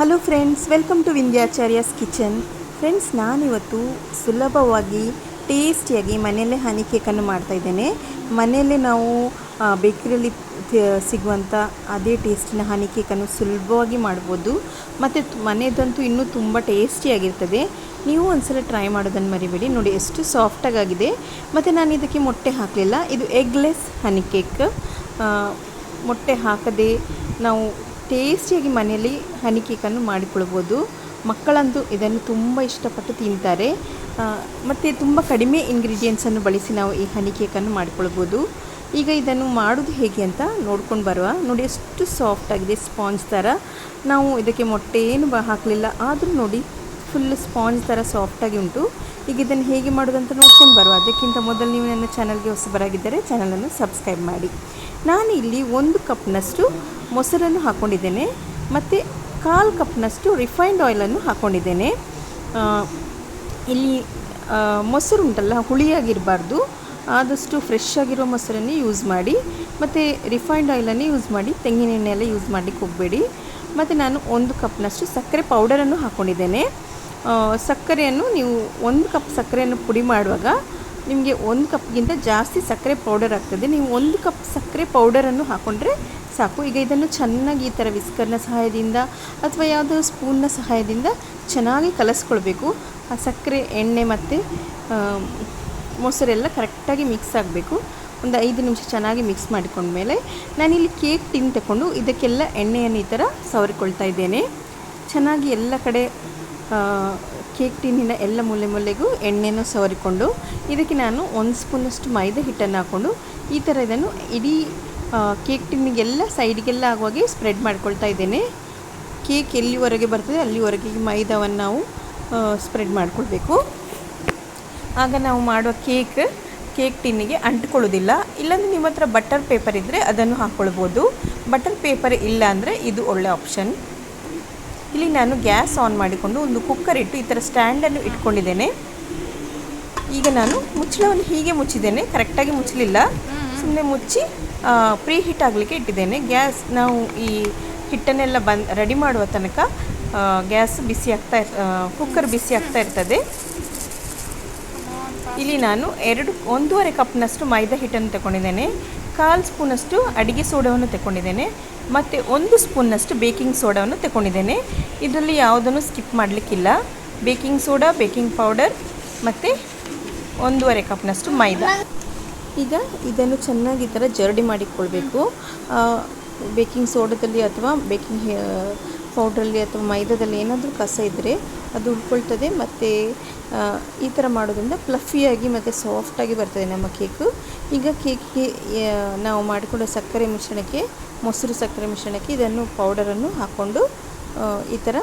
Hello friends welcome to Vindhyacharya's kitchen friends ನಾನಿವತ್ತು ಸುಲಭವಾಗಿ ಟೇಸ್ಟಿಯಾಗಿ ಮನೆಯಲ್ಲೇ ಹನಿ ಕೇಕನ್ನು ಮಾಡ್ತಾಯಿದ್ದೇನೆ ಮನೆಯಲ್ಲೇ ನಾವು ಬೇಕರಿಯಲ್ಲಿ ಸಿಗುವಂಥ ಅದೇ ಟೇಸ್ಟಿನ ಹನಿ ಕೇಕನ್ನು ಸುಲಭವಾಗಿ ಮಾಡ್ಬೋದು. ಮತ್ತು ಮನೆಯದಂತೂ ಇನ್ನೂ ತುಂಬ ಟೇಸ್ಟಿಯಾಗಿರ್ತದೆ ನೀವು ಒಂದ್ಸಲ ಟ್ರೈ ಮಾಡೋದನ್ನು ಮರಿಬೇಡಿ. ನೋಡಿ, ಎಷ್ಟು ಸಾಫ್ಟಾಗಿದೆ ಮತ್ತು ನಾನು ಇದಕ್ಕೆ ಮೊಟ್ಟೆ ಹಾಕಲಿಲ್ಲ. ಇದು ಎಗ್ಲೆಸ್ ಹನಿ ಕೇಕ್ ಮೊಟ್ಟೆ ಹಾಕದೆ ನಾವು ಟೇಸ್ಟಿಯಾಗಿ ಮನೆಯಲ್ಲಿ ಹನಿ ಕೇಕನ್ನು ಮಾಡಿಕೊಳ್ಬೋದು. ಮಕ್ಕಳಂತೂ ಇದನ್ನು ತುಂಬ ಇಷ್ಟಪಟ್ಟು ತಿಂತಾರೆ. ಮತ್ತು ತುಂಬ ಕಡಿಮೆ ಇಂಗ್ರೀಡಿಯೆಂಟ್ಸನ್ನು ಬಳಸಿ ನಾವು ಈ ಹನಿ ಕೇಕನ್ನು ಮಾಡಿಕೊಳ್ಬೋದು. ಈಗ ಇದನ್ನು ಮಾಡೋದು ಹೇಗೆ ಅಂತ ನೋಡ್ಕೊಂಡು ಬರುವ. ನೋಡಿ ಎಷ್ಟು ಸಾಫ್ಟ್ ಆಗಿದೆ ಸ್ಪಾಂಜ್ ಥರ. ನಾವು ಇದಕ್ಕೆ ಮೊಟ್ಟೆ ಏನು ಬ ಹಾಕಲಿಲ್ಲ. ಆದರೂ ನೋಡಿ ಫುಲ್ ಸ್ಪಾಂಜ್ ಥರ ಸಾಫ್ಟಾಗಿ ಉಂಟು. ಈಗ ಇದನ್ನು ಹೇಗೆ ಮಾಡೋದಂತ ನೋಡ್ಕೊಂಡು ಬರುವ. ಅದಕ್ಕಿಂತ ಮೊದಲು ನೀವು ನನ್ನ ಚಾನಲ್ಗೆ ಹೊಸಬರಾಗಿದ್ದರೆ ಚಾನಲನ್ನು ಸಬ್ಸ್ಕ್ರೈಬ್ ಮಾಡಿ. ನಾನು ಇಲ್ಲಿ ಒಂದು ಕಪ್ನಷ್ಟು ಮೊಸರನ್ನು ಹಾಕ್ಕೊಂಡಿದ್ದೇನೆ ಮತ್ತು ಕಾಲು ಕಪ್ನಷ್ಟು ರಿಫೈನ್ಡ್ ಆಯಿಲನ್ನು ಹಾಕ್ಕೊಂಡಿದ್ದೇನೆ ಇಲ್ಲಿ ಮೊಸರು ಉಂಟಲ್ಲ, ಹುಳಿಯಾಗಿರಬಾರ್ದು. ಆದಷ್ಟು ಫ್ರೆಶ್ ಆಗಿರೋ ಮೊಸರನ್ನೇ ಯೂಸ್ ಮಾಡಿ, ಮತ್ತು ರಿಫೈನ್ಡ್ ಆಯಿಲನ್ನೇ ಯೂಸ್ ಮಾಡಿ, ತೆಂಗಿನ ಎಣ್ಣೆ ಎಲ್ಲ ಯೂಸ್ ಮಾಡಲಿಕ್ಕೆ ಹೋಗಬೇಡಿ. ಮತ್ತು ನಾನು ಒಂದು ಕಪ್ನಷ್ಟು ಸಕ್ಕರೆ ಪೌಡರನ್ನು ಹಾಕ್ಕೊಂಡಿದ್ದೇನೆ ಸಕ್ಕರೆಯನ್ನು ನೀವು ಒಂದು ಕಪ್ ಸಕ್ಕರೆಯನ್ನು ಪುಡಿ ಮಾಡುವಾಗ ನಿಮಗೆ ಒಂದು ಕಪ್ಗಿಂತ ಜಾಸ್ತಿ ಸಕ್ಕರೆ ಪೌಡರ್ ಆಗ್ತದೆ. ನೀವು ಒಂದು ಕಪ್ ಸಕ್ಕರೆ ಪೌಡರನ್ನು ಹಾಕ್ಕೊಂಡ್ರೆ ಸಾಕು. ಈಗ ಇದನ್ನು ಚೆನ್ನಾಗಿ ಈ ಥರ ವಿಸ್ಕರ್ನ ಸಹಾಯದಿಂದ ಅಥವಾ ಯಾವುದೋ ಸ್ಪೂನ್ನ ಸಹಾಯದಿಂದ ಚೆನ್ನಾಗಿ ಕಲಸ್ಕೊಳ್ಬೇಕು. ಆ ಸಕ್ಕರೆ, ಎಣ್ಣೆ ಮತ್ತು ಮೊಸರೆಲ್ಲ ಕರೆಕ್ಟಾಗಿ ಮಿಕ್ಸ್ ಆಗಬೇಕು. ಒಂದು ಐದು ನಿಮಿಷ ಚೆನ್ನಾಗಿ ಮಿಕ್ಸ್ ಮಾಡಿಕೊಂಡ್ಮೇಲೆ ನಾನಿಲ್ಲಿ ಕೇಕ್ ಟಿನ್ ತಗೊಂಡು ಇದಕ್ಕೆಲ್ಲ ಎಣ್ಣೆಯನ್ನು ಈ ಥರ ಸವರಿಕೊಳ್ತಾ ಇದ್ದೇನೆ. ಚೆನ್ನಾಗಿ ಎಲ್ಲ ಕಡೆ ಕೇಕ್ ಟಿನ್ನಿನ ಎಲ್ಲ ಮೂಲೆ ಮೂಲೆಗೂ ಎಣ್ಣೆಯನ್ನು ಸವರಿಕೊಂಡು ಇದಕ್ಕೆ ನಾನು ಒಂದು ಸ್ಪೂನಷ್ಟು ಮೈದಾ ಹಿಟ್ಟನ್ನು ಹಾಕ್ಕೊಂಡು ಈ ಥರ ಇದನ್ನು ಇಡೀ ಕೇಕ್ ಟಿನ್ನಿಗೆಲ್ಲ ಸೈಡ್ಗೆಲ್ಲ ಆಗುವಾಗೆ ಸ್ಪ್ರೆಡ್ ಮಾಡ್ಕೊಳ್ತಾ ಇದ್ದೇನೆ. ಕೇಕ್ ಎಲ್ಲಿವರೆಗೆ ಬರ್ತದೆ ಅಲ್ಲಿವರೆಗೆ ಮೈದಾವನ್ನು ನಾವು ಸ್ಪ್ರೆಡ್ ಮಾಡಿಕೊಳ್ಬೇಕು. ಆಗ ನಾವು ಮಾಡುವ ಕೇಕ್ ಕೇಕ್ ಟಿನ್ನಿಗೆ ಅಂಟ್ಕೊಳ್ಳೋದಿಲ್ಲ. ಇಲ್ಲಾಂದರೆ ನಿಮ್ಮ ಹತ್ರ ಬಟರ್ ಪೇಪರ್ ಇದ್ದರೆ ಅದನ್ನು ಹಾಕ್ಕೊಳ್ಬೋದು. ಬಟರ್ ಪೇಪರ್ ಇಲ್ಲ ಅಂದರೆ ಇದು ಒಳ್ಳೆ ಆಪ್ಷನ್. ಇಲ್ಲಿ ನಾನು ಗ್ಯಾಸ್ ಆನ್ ಮಾಡಿಕೊಂಡು ಒಂದು ಕುಕ್ಕರ್ ಇಟ್ಟು ಈ ಥರ ಸ್ಟ್ಯಾಂಡನ್ನು ಇಟ್ಕೊಂಡಿದ್ದೇನೆ. ಈಗ ನಾನು ಮುಚ್ಚಳವನ್ನು ಹೀಗೆ ಮುಚ್ಚಿದ್ದೇನೆ. ಕರೆಕ್ಟಾಗಿ ಮುಚ್ಚಲಿಲ್ಲ. ಸುಮ್ಮನೆ ಮುಚ್ಚಿ ಪ್ರೀ ಹೀಟ್ ಆಗಲಿಕ್ಕೆ ಇಟ್ಟಿದ್ದೇನೆ. ಗ್ಯಾಸ್, ನಾವು ಈ ಹಿಟ್ಟನ್ನೆಲ್ಲ ಬಂದ್, ರೆಡಿ ಮಾಡುವ ತನಕ ಗ್ಯಾಸ್ ಬಿಸಿ ಆಗ್ತಾ ಕುಕ್ಕರ್ ಬಿಸಿ ಆಗ್ತಾ ಇರ್ತದೆ. ಇಲ್ಲಿ ನಾನು ಎರಡು, ಒಂದೂವರೆ ಕಪ್ನಷ್ಟು ಮೈದಾ ಹಿಟ್ಟನ್ನು ತಗೊಂಡಿದ್ದೇನೆ. ಕಾಲು ಸ್ಪೂನಷ್ಟು ಅಡುಗೆ ಸೋಡಾವನ್ನು ತಗೊಂಡಿದ್ದೇನೆ. ಮತ್ತು ಒಂದು ಸ್ಪೂನ್ನಷ್ಟು ಬೇಕಿಂಗ್ ಸೋಡಾವನ್ನು ತಗೊಂಡಿದ್ದೇನೆ. ಇದರಲ್ಲಿ ಯಾವುದನ್ನು ಸ್ಕಿಪ್ ಮಾಡಲಿಕ್ಕಿಲ್ಲ. ಬೇಕಿಂಗ್ ಸೋಡಾ, ಬೇಕಿಂಗ್ ಪೌಡರ್, ಮತ್ತು ಒಂದೂವರೆ ಕಪ್ನಷ್ಟು ಮೈದಾ. ಈಗ ಇದನ್ನು ಚೆನ್ನಾಗಿ ಈ ಥರ ಜರಡಿ ಮಾಡಿಕೊಳ್ಬೇಕು. ಬೇಕಿಂಗ್ ಸೋಡಾದಲ್ಲಿ ಅಥವಾ ಬೇಕಿಂಗ್ ಪೌಡ್ರಲ್ಲಿ ಅಥವಾ ಮೈದಾದಲ್ಲಿ ಏನಾದರೂ ಕಸ ಇದ್ದರೆ ಅದು ಉಳ್ಕೊಳ್ತದೆ. ಮತ್ತು ಈ ಥರ ಮಾಡೋದ್ರಿಂದ ಫ್ಲಫಿಯಾಗಿ ಮತ್ತು ಸಾಫ್ಟಾಗಿ ಬರ್ತದೆ ನಮ್ಮ ಕೇಕು. ಈಗ ಕೇಕಿಗೆ ನಾವು ಮಾಡಿಕೊಂಡ ಸಕ್ಕರೆ ಮಿಶ್ರಣಕ್ಕೆ, ಮೊಸರು ಸಕ್ಕರೆ ಮಿಶ್ರಣಕ್ಕೆ ಇದನ್ನು ಪೌಡರನ್ನು ಹಾಕ್ಕೊಂಡು ಈ ಥರ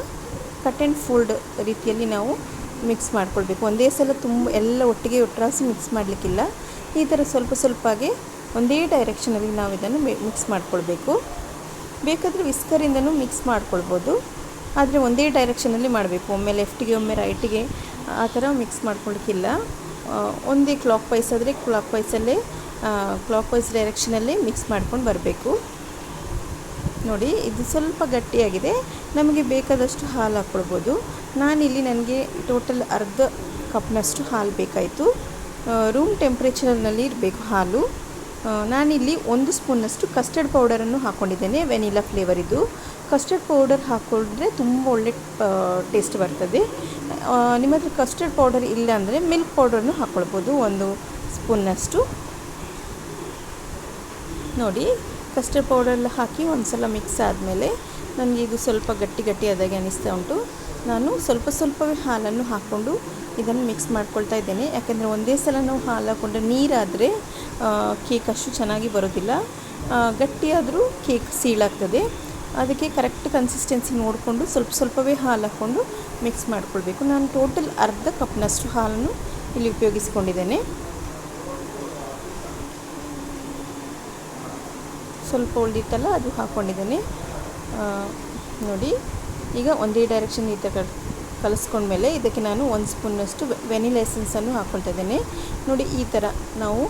ಕಟ್ ಆ್ಯಂಡ್ ಫೋಲ್ಡ್ ರೀತಿಯಲ್ಲಿ ನಾವು ಮಿಕ್ಸ್ ಮಾಡ್ಕೊಳ್ಬೇಕು. ಒಂದೇ ಸಲ ತುಂಬ, ಎಲ್ಲ ಒಟ್ಟಿಗೆ ಒಟ್ಟರಾಸಿ ಮಿಕ್ಸ್ ಮಾಡಲಿಕ್ಕಿಲ್ಲ. ಈ ಥರ ಸ್ವಲ್ಪ ಸ್ವಲ್ಪಗೆ ಒಂದೇ ಡೈರೆಕ್ಷನಲ್ಲಿ ನಾವು ಇದನ್ನು ಮಿಕ್ಸ್ ಮಾಡಿಕೊಳ್ಬೇಕು. ಬೇಕಾದರೆ ವಿಸ್ಕರಿಂದನೂ ಮಿಕ್ಸ್ ಮಾಡ್ಕೊಳ್ಬೋದು. ಆದರೆ ಒಂದೇ ಡೈರೆಕ್ಷನಲ್ಲಿ ಮಾಡಬೇಕು. ಒಮ್ಮೆ ಲೆಫ್ಟಿಗೆ ಒಮ್ಮೆ ರೈಟಿಗೆ ಆ ಥರ ಮಿಕ್ಸ್ ಮಾಡ್ಕೊಳ್ಲಿಕ್ಕಿಲ್ಲ ಒಂದೇ ಕ್ಲಾಕ್ ವೈಸ್ ಆದರೆ ಕ್ಲಾಕ್ ವೈಸಲ್ಲೇ ಕ್ಲಾಕ್ ವೈಸ್ ಡೈರೆಕ್ಷನಲ್ಲೇ ಮಿಕ್ಸ್ ಮಾಡ್ಕೊಂಡು ಬರಬೇಕು. ನೋಡಿ, ಇದು ಸ್ವಲ್ಪ ಗಟ್ಟಿಯಾಗಿದೆ. ನಮಗೆ ಬೇಕಾದಷ್ಟು ಹಾಲು ಹಾಕ್ಕೊಳ್ಬೋದು. ನಾನಿಲ್ಲಿ ನನಗೆ ಟೋಟಲ್ ಅರ್ಧ ಕಪ್ನಷ್ಟು ಹಾಲು ಬೇಕಾಯಿತು. ರೂಮ್ ಟೆಂಪ್ರೇಚರ್ನಲ್ಲಿ ಇರಬೇಕು ಹಾಲು. ನಾನಿಲ್ಲಿ ಒಂದು ಸ್ಪೂನಷ್ಟು ಕಸ್ಟರ್ಡ್ ಪೌಡರನ್ನು ಹಾಕ್ಕೊಂಡಿದ್ದೇನೆ ವೆನಿಲಾ ಫ್ಲೇವರಿದ್ದು ಕಸ್ಟರ್ಡ್ ಪೌಡರ್ ಹಾಕ್ಕೊಂಡ್ರೆ ತುಂಬ ಒಳ್ಳೆ ಟೇಸ್ಟ್ ಬರ್ತದೆ. ನಿಮ್ಮ ಹತ್ರ ಕಸ್ಟರ್ಡ್ ಪೌಡರ್ ಇಲ್ಲ ಅಂದರೆ ಮಿಲ್ಕ್ ಪೌಡರನ್ನು ಹಾಕ್ಕೊಳ್ಬೋದು ಒಂದು ಸ್ಪೂನ್ನಷ್ಟು ನೋಡಿ ಕಸ್ಟರ್ಡ್ ಪೌಡರೆಲ್ಲ ಹಾಕಿ ಒಂದು ಸಲ ಮಿಕ್ಸ್ ಆದಮೇಲೆ ನನಗೆ ಇದು ಸ್ವಲ್ಪ ಗಟ್ಟಿ ಗಟ್ಟಿ ಆದಾಗೆ ಅನ್ನಿಸ್ತಾ ಉಂಟು. ನಾನು ಸ್ವಲ್ಪ ಸ್ವಲ್ಪವೇ ಹಾಲನ್ನು ಹಾಕ್ಕೊಂಡು ಇದನ್ನು ಮಿಕ್ಸ್ ಮಾಡ್ಕೊಳ್ತಾ ಇದ್ದೇನೆ. ಯಾಕೆಂದರೆ ಒಂದೇ ಸಲ ನಾವು ಹಾಲು ಹಾಕ್ಕೊಂಡ್ರೆ ನೀರಾದರೆ ಕೇಕ್ ಅಷ್ಟು ಚೆನ್ನಾಗಿ ಬರೋದಿಲ್ಲ. ಗಟ್ಟಿಯಾದರೂ ಕೇಕ್ ಸೀಳಾಗ್ತದೆ ಅದಕ್ಕೆ ಕರೆಕ್ಟ್ ಕನ್ಸಿಸ್ಟೆನ್ಸಿ ನೋಡಿಕೊಂಡು ಸ್ವಲ್ಪ ಸ್ವಲ್ಪವೇ ಹಾಲು ಹಾಕ್ಕೊಂಡು ಮಿಕ್ಸ್ ಮಾಡಿಕೊಳ್ಬೇಕು. ನಾನು ಟೋಟಲ್ ಅರ್ಧ ಕಪ್ನಷ್ಟು ಹಾಲನ್ನು ಇಲ್ಲಿ ಉಪಯೋಗಿಸ್ಕೊಂಡಿದ್ದೇನೆ. ಸ್ವಲ್ಪ ಉಳಿದಿತ್ತಲ್ಲ ಅದು ಹಾಕ್ಕೊಂಡಿದ್ದೇನೆ ನೋಡಿ, ಈಗ ಒಂದೇ ಡೈರೆಕ್ಷನ್ ಈ ಥರ ಕಲಿಸ್ಕೊಂಡ್ಮೇಲೆ ಇದಕ್ಕೆ ನಾನು ಒಂದು ಸ್ಪೂನಷ್ಟು ವೆನಿಲಾ ಎಸೆನ್ಸನ್ನು ಹಾಕ್ಕೊಳ್ತಾ ಇದ್ದೇನೆ. ನೋಡಿ, ಈ ಥರ ನಾವು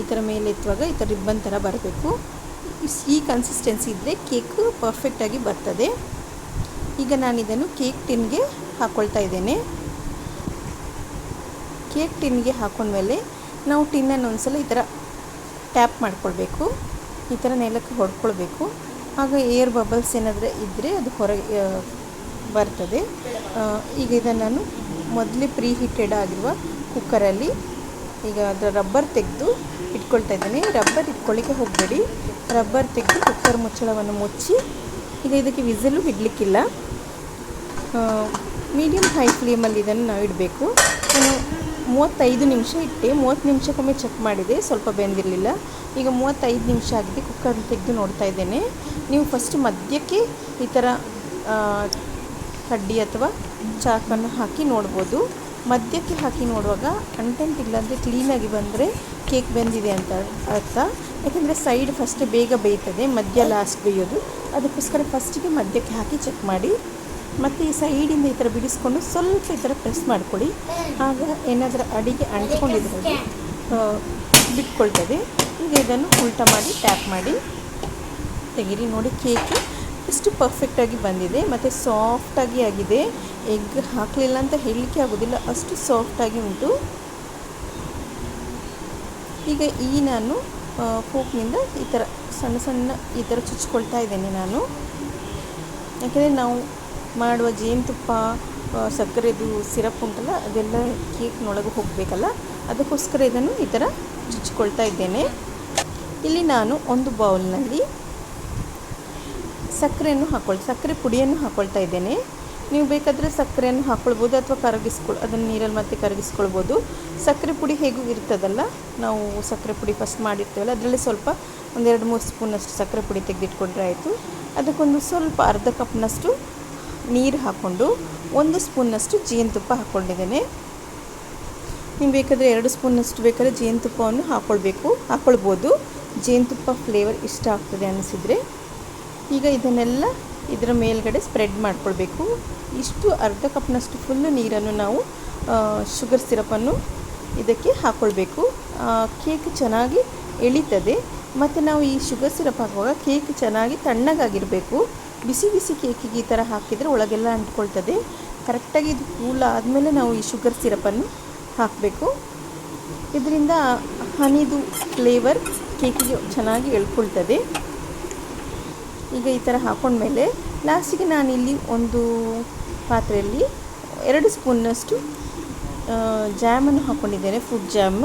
ಈ ಥರ ಮೇಲೆ ಎತ್ತುವಾಗ ಈ ಥರ ರಿಬ್ಬನ್ ಥರ ಬರಬೇಕು. ಈ ಕನ್ಸಿಸ್ಟೆನ್ಸಿ ಇದ್ದರೆ ಕೇಕು ಪರ್ಫೆಕ್ಟಾಗಿ ಬರ್ತದೆ. ಈಗ ನಾನು ಇದನ್ನು ಕೇಕ್ ಟಿನ್ಗೆ ಹಾಕ್ಕೊಳ್ತಾ ಇದ್ದೇನೆ. ಕೇಕ್ ಟಿನ್ಗೆ ಹಾಕೊಂಡ್ಮೇಲೆ ನಾವು ಟಿನ್ನನ್ನು ಒಂದ್ಸಲ ಈ ಥರ ಟ್ಯಾಪ್ ಮಾಡ್ಕೊಳ್ಬೇಕು. ಈ ಥರ ನೆಲಕ್ಕೆ ಹೊಡ್ಕೊಳ್ಬೇಕು. ಆಗ ಏರ್ ಬಬಲ್ಸ್ ಏನಾದರೂ ಇದ್ದರೆ ಅದು ಹೊರಗೆ ಬರ್ತದೆ. ಈಗ ಇದನ್ನು ನಾನು ಮೊದಲೇ ಪ್ರೀ ಹೀಟೆಡ್ ಆಗಿರುವ ಕುಕ್ಕರಲ್ಲಿ ಈಗ ಅದರ ರಬ್ಬರ್ ತೆಗೆದು ಇಟ್ಕೊಳ್ತಾ ಇದ್ದೀನಿ. ರಬ್ಬರ್ ಇಟ್ಕೊಳ್ಳಿಕ್ಕೆ ಹೋಗಬೇಡಿ. ರಬ್ಬರ್ ತೆಗೆದು ಕುಕ್ಕರ್ ಮುಚ್ಚಳವನ್ನು ಮುಚ್ಚಿ, ಈಗ ಇದಕ್ಕೆ ವಿಸಲು ಇಡಲಿಕ್ಕಿಲ್ಲ. ಮೀಡಿಯಮ್ ಹೈ ಫ್ಲೇಮಲ್ಲಿ ಇದನ್ನು ನಾವು ಇಡಬೇಕು. ನಾನು ಮೂವತ್ತೈದು ನಿಮಿಷ ಇಟ್ಟೆ. ಮೂವತ್ತು ನಿಮಿಷಕ್ಕೊಮ್ಮೆ ಚೆಕ್ ಮಾಡಿದೆ. ಸ್ವಲ್ಪ ಬೆಂದಿರಲಿಲ್ಲ. ಈಗ ಮೂವತ್ತೈದು ನಿಮಿಷ ಆಗಿದೆ. ಕುಕ್ಕರ್ ತೆಗೆದು ನೋಡ್ತಾ ಇದ್ದೇನೆ. ನೀವು ಫಸ್ಟ್ ಮಧ್ಯಕ್ಕೆ ಈ ಥರ ಕಡ್ಡಿ ಅಥವಾ ಚಾಕನ್ನು ಹಾಕಿ ನೋಡ್ಬೋದು. ಮಧ್ಯಕ್ಕೆ ಹಾಕಿ ನೋಡುವಾಗ ಕಂಟೆಂಟ್ ಇಲ್ಲಾಂದರೆ ಕ್ಲೀನಾಗಿ ಬಂದರೆ ಕೇಕ್ ಬೆಂದಿದೆ ಅಂತ ಅರ್ಥ. ಯಾಕೆಂದರೆ ಸೈಡ್ ಫಸ್ಟ್ ಬೇಗ ಬೇಯ್ತದೆ, ಮಧ್ಯ ಲಾಸ್ಟ್ ಬೇಯೋದು. ಅದಕ್ಕೋಸ್ಕರ ಫಸ್ಟಿಗೆ ಮಧ್ಯಕ್ಕೆ ಹಾಕಿ ಚೆಕ್ ಮಾಡಿ. ಮತ್ತು ಈ ಸೈಡಿಂದ ಈ ಥರ ಬಿಡಿಸ್ಕೊಂಡು ಸ್ವಲ್ಪ ಈ ಥರ ಪ್ರೆಸ್ ಮಾಡ್ಕೊಳ್ಳಿ. ಆಗ ಏನಾದರೂ ಅಡಿಗೆ ಅಂಟ್ಕೊಂಡಿದ್ರೆ ಬಿಟ್ಕೊಳ್ತದೆ. ಈಗ ಇದನ್ನು ಉಲ್ಟ ಮಾಡಿ ಟ್ಯಾಪ್ ಮಾಡಿ. ತೆಗೀರಿ ನೋಡಿ ಕೇಕ್ ಎಷ್ಟು ಪರ್ಫೆಕ್ಟಾಗಿ ಬಂದಿದೆ, ಮತ್ತು ಸಾಫ್ಟಾಗಿ ಆಗಿದೆ. ಎಗ್ ಹಾಕಲಿಲ್ಲ ಅಂತ ಹೇಳಲಿಕ್ಕೆ ಆಗೋದಿಲ್ಲ, ಅಷ್ಟು ಸಾಫ್ಟಾಗಿ ಉಂಟು. ಈಗ ಈ ನಾನು ಫೋಕ್ನಿಂದ ಈ ಥರ ಸಣ್ಣ ಸಣ್ಣ ಈ ಥರ ಚುಚ್ಕೊಳ್ತಾ ಇದ್ದೇನೆ ನಾನು. ಯಾಕೆಂದರೆ ನಾವು ಮಾಡುವ ಜೇನುತುಪ್ಪ ಸಕ್ಕರೆದು ಸಿರಪ್ ಉಂಟಲ್ಲ, ಅದೆಲ್ಲ ಕೇಕ್ನೊಳಗೆ ಹೋಗಬೇಕಲ್ಲ, ಅದಕ್ಕೋಸ್ಕರ ಇದನ್ನು ಈ ಥರ ಚುಚ್ಕೊಳ್ತಾ ಇದ್ದೇನೆ. ಇಲ್ಲಿ ನಾನು ಒಂದು ಬೌಲ್ನಲ್ಲಿ ಸಕ್ಕರೆಯನ್ನು ಹಾಕ್ಕೊಳ್ಳಿ ಸಕ್ಕರೆ ಪುಡಿಯನ್ನು ಹಾಕ್ಕೊಳ್ತಾ ಇದ್ದೇನೆ. ನೀವು ಬೇಕಾದರೆ ಸಕ್ಕರೆಯನ್ನು ಹಾಕ್ಕೊಳ್ಬೋದು ಅಥವಾ ಕರಗಿಸ್ಕೊಳ್, ಅದನ್ನು ನೀರಲ್ಲಿ ಮತ್ತೆ ಕರಗಿಸ್ಕೊಳ್ಬೋದು. ಸಕ್ಕರೆ ಪುಡಿ ಹೇಗೂ ಇರ್ತದಲ್ಲ, ನಾವು ಸಕ್ಕರೆ ಪುಡಿ ಫಸ್ಟ್ ಮಾಡಿರ್ತೇವಲ್ಲ, ಅದರಲ್ಲಿ ಸ್ವಲ್ಪ ಒಂದೆರಡು ಮೂರು ಸ್ಪೂನಷ್ಟು ಸಕ್ಕರೆ ಪುಡಿ ತೆಗೆದಿಟ್ಕೊಂಡ್ರೆ ಆಯಿತು. ಅದಕ್ಕೊಂದು ಸ್ವಲ್ಪ ಅರ್ಧ ಕಪ್ನಷ್ಟು ನೀರು ಹಾಕ್ಕೊಂಡು ಒಂದು ಸ್ಪೂನ್ನಷ್ಟು ಜೇನುತುಪ್ಪ ಹಾಕ್ಕೊಂಡಿದ್ದೇನೆ ನೀವು ಬೇಕಾದರೆ ಎರಡು ಸ್ಪೂನಷ್ಟು ಬೇಕಾದರೆ ಜೇನುತುಪ್ಪವನ್ನು ಹಾಕ್ಕೊಳ್ಬೇಕು ಹಾಕ್ಕೊಳ್ಬೋದು ಜೇನುತುಪ್ಪ ಫ್ಲೇವರ್ ಇಷ್ಟ ಆಗ್ತದೆ ಅನಿಸಿದರೆ. ಈಗ ಇದನ್ನೆಲ್ಲ ಇದರ ಮೇಲ್ಗಡೆ ಸ್ಪ್ರೆಡ್ ಮಾಡಿಕೊಳ್ಬೇಕು. ಇಷ್ಟು ಅರ್ಧ ಕಪ್ನಷ್ಟು ಫುಲ್ಲು ನೀರನ್ನು ನಾವು ಶುಗರ್ ಸಿರಪನ್ನು ಇದಕ್ಕೆ ಹಾಕ್ಕೊಳ್ಬೇಕು ಕೇಕ್ ಚೆನ್ನಾಗಿ ಎಳಿತದೆ. ಮತ್ತು ನಾವು ಈ ಶುಗರ್ ಸಿರಪ್ ಹಾಕುವಾಗ ಕೇಕ್ ಚೆನ್ನಾಗಿ ತಣ್ಣಗಾಗಿರಬೇಕು. ಬಿಸಿ ಬಿಸಿ ಕೇಕಿಗೆ ಈ ಥರ ಹಾಕಿದರೆ ಒಳಗೆಲ್ಲ ಅಂಟ್ಕೊಳ್ತದೆ. ಕರೆಕ್ಟಾಗಿ ಇದು ಕೂಲ್ ಆದಮೇಲೆ ನಾವು ಈ ಶುಗರ್ ಸಿರಪನ್ನು ಹಾಕಬೇಕು. ಇದರಿಂದ ಹನಿದು ಫ್ಲೇವರ್ ಕೇಕಿಗೆ ಚೆನ್ನಾಗಿ ಎಳ್ಕೊಳ್ತದೆ. ಈಗ ಈ ಥರ ಹಾಕೊಂಡ್ಮೇಲೆ ಲಾಸ್ಟಿಗೆ ನಾನಿಲ್ಲಿ ಒಂದು ಪಾತ್ರೆಯಲ್ಲಿ ಎರಡು ಸ್ಪೂನ್ನಷ್ಟು ಜಾಮನ್ನು ಹಾಕ್ಕೊಂಡಿದ್ದೇನೆ ಫುಡ್ ಜಾಮ್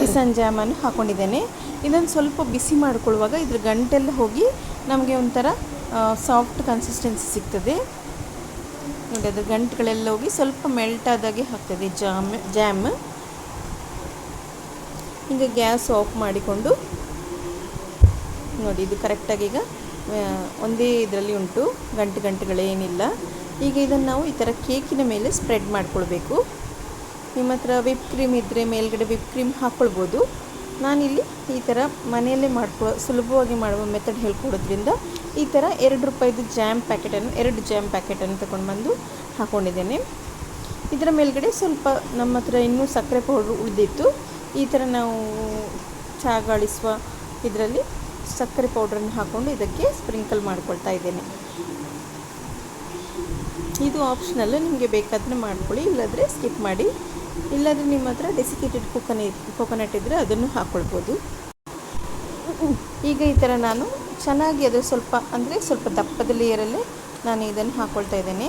ಕಿಸನ್ ಜಾಮನ್ನು ಹಾಕ್ಕೊಂಡಿದ್ದೇನೆ ಇದನ್ನು ಸ್ವಲ್ಪ ಬಿಸಿ ಮಾಡಿಕೊಳ್ಳುವಾಗ ಇದ್ರ ಗಂಟೆಲ್ಲ ಹೋಗಿ ನಮಗೆ ಒಂಥರ ಸಾಫ್ಟ್ ಕನ್ಸಿಸ್ಟೆನ್ಸಿ ಸಿಗ್ತದೆ. ನೋಡಿ, ಅದ್ರ ಗಂಟುಗಳೆಲ್ಲ ಹೋಗಿ ಸ್ವಲ್ಪ ಮೆಲ್ಟ್ ಆದಾಗೆ ಹಾಕ್ತದೆ ಜಾಮ್ ಜಾಮ್ ಈಗ ಗ್ಯಾಸ್ ಆಫ್ ಮಾಡಿಕೊಂಡು, ನೋಡಿ, ಇದು ಕರೆಕ್ಟಾಗಿ ಈಗ ಒಂದೇ ಇದರಲ್ಲಿ ಉಂಟು. ಗಂಟು ಗಂಟುಗಳೇನಿಲ್ಲ ಈಗ ಇದನ್ನು ನಾವು ಈ ಥರ ಕೇಕಿನ ಮೇಲೆ ಸ್ಪ್ರೆಡ್ ಮಾಡ್ಕೊಳ್ಬೇಕು. ನಿಮ್ಮ ಹತ್ರ ವಿಪ್ ಕ್ರೀಮ್ ಇದ್ದರೆ ಮೇಲ್ಗಡೆ ವಿಪ್ ಕ್ರೀಮ್ ಹಾಕ್ಕೊಳ್ಬೋದು ನಾನಿಲ್ಲಿ ಈ ಥರ ಮನೆಯಲ್ಲೇ ಮಾಡ್ಕೊ, ಸುಲಭವಾಗಿ ಮಾಡುವ ಮೆಥಡ್ ಹೇಳ್ಕೊಡೋದ್ರಿಂದ ಈ ಥರ ಎರಡು ರೂಪಾಯಿದು ಜಾಮ್ ಪ್ಯಾಕೆಟನ್ನು, ಎರಡು ಜಾಮ್ ಪ್ಯಾಕೆಟನ್ನು ತಗೊಂಡು ಬಂದು ಹಾಕ್ಕೊಂಡಿದ್ದೇನೆ ಇದರ ಮೇಲ್ಗಡೆ ಸ್ವಲ್ಪ ನಮ್ಮ ಹತ್ರ ಇನ್ನೂ ಸಕ್ಕರೆ ಪೌಡ್ರು ಉಳಿದಿತ್ತು. ಈ ಥರ ನಾವು ಚಹಾಗಾಳಿಸುವ ಇದರಲ್ಲಿ ಸಕ್ಕರೆ ಪೌಡ್ರನ್ನು ಹಾಕ್ಕೊಂಡು ಇದಕ್ಕೆ ಸ್ಪ್ರಿಂಕಲ್ ಮಾಡ್ಕೊಳ್ತಾ ಇದ್ದೇನೆ. ಇದು ಆಪ್ಷನಲ್ಲು ನಿಮಗೆ ಬೇಕಾದರೆ ಮಾಡ್ಕೊಳ್ಳಿ, ಇಲ್ಲಾದರೆ ಸ್ಕಿಪ್ ಮಾಡಿ. ಇಲ್ಲಾಂದರೆ ನಿಮ್ಮ ಹತ್ರ ಡೆಸಿಕೇಟೆಡ್ ಕೊಕೊನೆ, ಕೊಕೊನಟ್ ಇದ್ದರೆ ಅದನ್ನು ಹಾಕ್ಕೊಳ್ಬೋದು ಈಗ ಈ ಥರ ನಾನು ಚೆನ್ನಾಗಿ ಅದು ಸ್ವಲ್ಪ, ಅಂದರೆ ಸ್ವಲ್ಪ ದಪ್ಪದ ಲೇಯರಲ್ಲೇ ನಾನು ಇದನ್ನು ಹಾಕ್ಕೊಳ್ತಾ ಇದ್ದೇನೆ.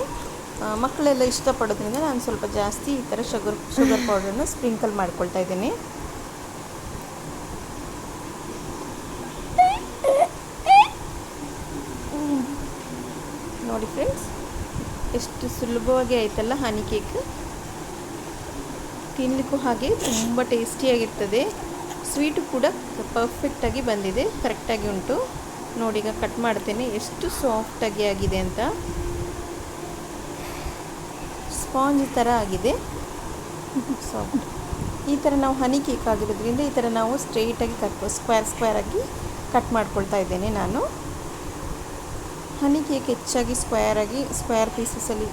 ಮಕ್ಕಳೆಲ್ಲ ಇಷ್ಟಪಡೋದ್ರಿಂದ ನಾನು ಸ್ವಲ್ಪ ಜಾಸ್ತಿ ಈ ಥರ ಶುಗರ್ ಶುಗರ್ ಪೌಡ್ರನ್ನು ಸ್ಪ್ರಿಂಕಲ್ ಮಾಡ್ಕೊಳ್ತಾ ಇದ್ದೇನೆ ನೋಡಿ ಫ್ರೆಂಡ್ಸ್ ಎಷ್ಟು ಸುಲಭವಾಗಿ ಆಯ್ತಲ್ಲ ಹನಿ ಕೇಕ್ ತಿನ್ನಲಿಕ್ಕೂ ಹಾಗೆ ತುಂಬ ಟೇಸ್ಟಿಯಾಗಿರ್ತದೆ ಸ್ವೀಟು ಕೂಡ ಪರ್ಫೆಕ್ಟಾಗಿ ಬಂದಿದೆ. ಕರೆಕ್ಟಾಗಿ ಉಂಟು. ನೋಡಿ, ಈಗ ಕಟ್ ಮಾಡ್ತೇನೆ. ಎಷ್ಟು ಸಾಫ್ಟಾಗಿ ಆಗಿದೆ ಅಂತ. ಸ್ಪಾಂಜ್ ಥರ ಆಗಿದೆ. ಸಾಫ್ಟ್ ಈ ಥರ ನಾವು ಹನಿ ಕೇಕ್ ಆಗಿರೋದ್ರಿಂದ ಈ ಥರ ನಾವು ಸ್ಟ್ರೈಟಾಗಿ ಕಟ್ ಸ್ಕ್ವೇರ್ ಸ್ಕ್ವೇರ್ ಆಗಿ ಕಟ್ ಮಾಡ್ಕೊಳ್ತಾ ಇದ್ದೇನೆ ನಾನು. ಹನಿ ಕೇಕ್ ಹೆಚ್ಚಾಗಿ ಸ್ಕ್ವೇರ್ ಆಗಿ ಸ್ಕ್ವೇರ್ ಪೀಸಸಲ್ಲಿ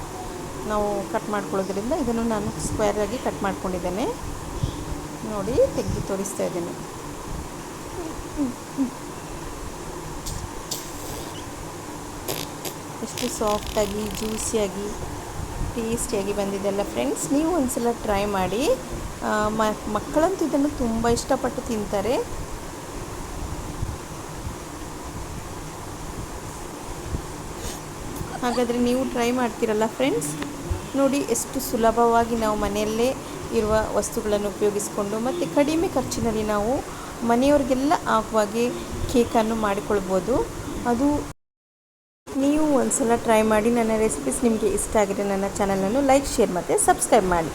ನಾವು ಕಟ್ ಮಾಡ್ಕೊಳ್ಳೋದ್ರಿಂದ ಇದನ್ನು ನಾನು ಸ್ಕ್ವೇರ್ ಆಗಿ ಕಟ್ ಮಾಡ್ಕೊಂಡಿದ್ದೇನೆ. ನೋಡಿ, ತೆಗೆದು ತೋರಿಸ್ತಾ ಇದ್ದೇನೆ. ಎಷ್ಟು ಸಾಫ್ಟಾಗಿ ಜ್ಯೂಸಿಯಾಗಿ ಟೇಸ್ಟಿಯಾಗಿ ಬಂದಿದೆ ಅಲ್ಲ ಫ್ರೆಂಡ್ಸ್ ನೀವು ಒಂದ್ಸಲ ಟ್ರೈ ಮಾಡಿ ಮಕ್ಕಳಂತೂ ಇದನ್ನು ತುಂಬ ಇಷ್ಟಪಟ್ಟು ತಿಂತಾರೆ. ಹಾಗಾದರೆ ನೀವು ಟ್ರೈ ಮಾಡ್ತೀರಲ್ಲ ಫ್ರೆಂಡ್ಸ್ ನೋಡಿ ಎಷ್ಟು ಸುಲಭವಾಗಿ ನಾವು ಮನೆಯಲ್ಲೇ ಇರುವ ವಸ್ತುಗಳನ್ನು ಉಪಯೋಗಿಸಿಕೊಂಡು ಮತ್ತು ಕಡಿಮೆ ಖರ್ಚಿನಲ್ಲಿ ನಾವು ಮನೆಯವ್ರಿಗೆಲ್ಲ ಆಗುವಾಗೆ ಕೇಕನ್ನು ಮಾಡಿಕೊಳ್ಬೋದು. ಅದು ನೀವು ಒಂದ್ಸಲ ಟ್ರೈ ಮಾಡಿ, ನನ್ನ ರೆಸಿಪೀಸ್ ನಿಮಗೆ ಇಷ್ಟ ಆಗಿದೆ ನನ್ನ ಚಾನಲನ್ನು ಲೈಕ್ ಶೇರ್ ಮತ್ತು ಸಬ್ಸ್ಕ್ರೈಬ್ ಮಾಡಿ.